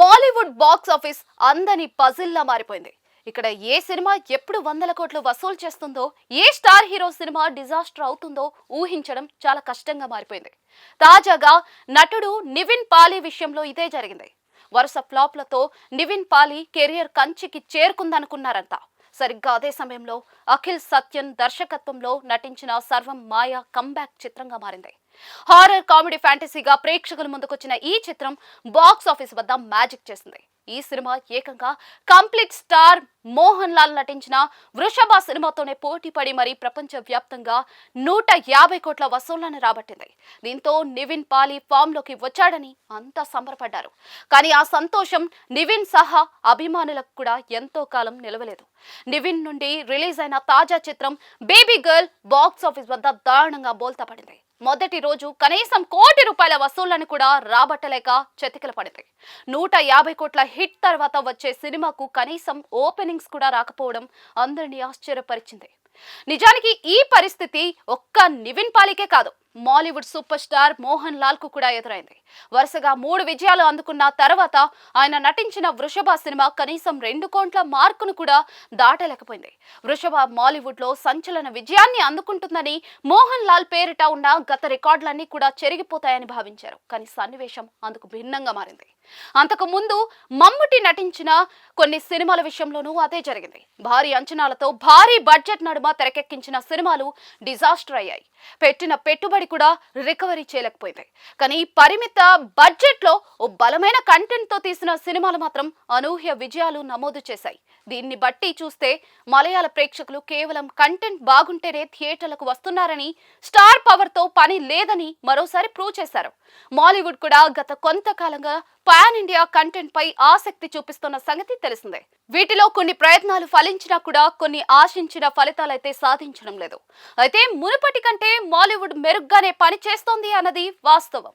Bollywood box office అందని పజిల్లా మారిపోయింది. ఇక్కడ ఏ సినిమా ఎప్పుడు వందల కోట్లు వసూలు చేస్తుందో ఏ స్టార్ హీరో సినిమా డిజాస్టర్ అవుతుందో ఊహించడం చాలా కష్టంగా మారిపోయింది. తాజాగా నటుడు నివిన్ పాలీ విషయంలో ఇదే జరిగింది. వరుస ఫ్లాప్లతో నివిన్ పాలీ కెరియర్ కంచికి చేరుకుందనుకున్నారంతా సరిగ్గా అదే సమయంలో అఖిల్ సత్యన్ దర్శకత్వంలో నటించిన సర్వం మాయ కంబ్యాక్ చిత్రంగా మారింది. హారర్ కామెడీ ఫ్యాంటసీగా ప్రేక్షకుల ముందుకొచ్చిన ఈ చిత్రం బాక్స్ ఆఫీస్ వద్ద మ్యాజిక్ చేసింది. ఈ సినిమా ఏకంగా కంప్లీట్ స్టార్ మోహన్ లాల్ నటించిన వృషభ సినిమాతోనే పోటీ పడి మరీ ప్రపంచ వ్యాప్తంగా నూట యాభై కోట్ల వసూళ్ళను రాబట్టింది. దీంతో నివిన్ పాలి ఫామ్లోకి వచ్చాడని అంతా సంబరపడ్డారు. కానీ ఆ సంతోషం నివిన్ సహా అభిమానులకు కూడా ఎంతో కాలం నిలవలేదు. నివిన్ నుండి రిలీజ్ అయిన తాజా చిత్రం బేబీ గర్ల్ బాక్స్ ఆఫీస్ వద్ద దారుణంగా బోల్తా పడింది మొదటి రోజు కనీసం కోటి రూపాయల వసూళ్ళను కూడా రాబట్టలేక చతికిల పడింది నూట యాభై కోట్ల హిట్ తర్వాత వచ్చే సినిమాకు కనీసం ఓపెనింగ్ వార్నింగ్స్ కూడా రాకపోవడం అందరినీ ఆశ్చర్యపరిచింది. నిజానికి ఈ పరిస్థితి ఒక్క నివిన్ పాలికే కాదు. మాలీవుడ్ సూపర్ స్టార్ మోహన్ లాల్కు కూడా ఎదురైంది. వరుసగా మూడు విజయాలు అందుకున్న తర్వాత ఆయన నటించిన వృషభ సినిమా కనీసం రెండు కోట్ల మార్కును కూడా దాటలేకపోయింది. వృషభ మాలీవుడ్లో సంచలన విజయాన్ని అందుకుంటుందని మోహన్ లాల్ పేరిట ఉన్న గత రికార్డులన్నీ కూడా చెరిగిపోతాయని భావించారు. కానీ సన్నివేశం అందుకు భిన్నంగా మారింది. అంతకు ముందు మమ్ముటి నటించిన కొన్ని సినిమాల విషయంలోనూ అదే జరిగింది. భారీ అంచనాలతో భారీ బడ్జెట్ నడుమ తెరకెక్కించిన సినిమాలు డిజాస్టర్ అయ్యాయి. పెట్టిన పెట్టుబడి కూడా రికవరీ చేయలేకపోయింది కానీ పరిమిత బడ్జెట్లో ఓ బలమైన కంటెంట్తో తీసిన సినిమాలు మాత్రం అనూహ్య విజయాలు నమోదు చేశాయి. దీన్ని బట్టి చూస్తే మలయాళ ప్రేక్షకులు కేవలం కంటెంట్ బాగుంటేనే థియేటర్లకు వస్తున్నారని స్టార్ పవర్తో పని లేదని మరోసారి ప్రూవ్ చేశారు. మాలీవుడ్ కూడా గత కొంతకాలంగా పాన్ ఇండియా కంటెంట్ పై ఆసక్తి చూపిస్తున్న సంగతి తెలిసిందే. వీటిలో కొన్ని ప్రయత్నాలు ఫలించినా కూడా కొన్ని ఆశించిన ఫలితాలైతే సాధించడం లేదు. అయితే మునుపటి కంటే మాలీవుడ్ మెరుగ్గానే పని చేస్తోంది అన్నది వాస్తవం.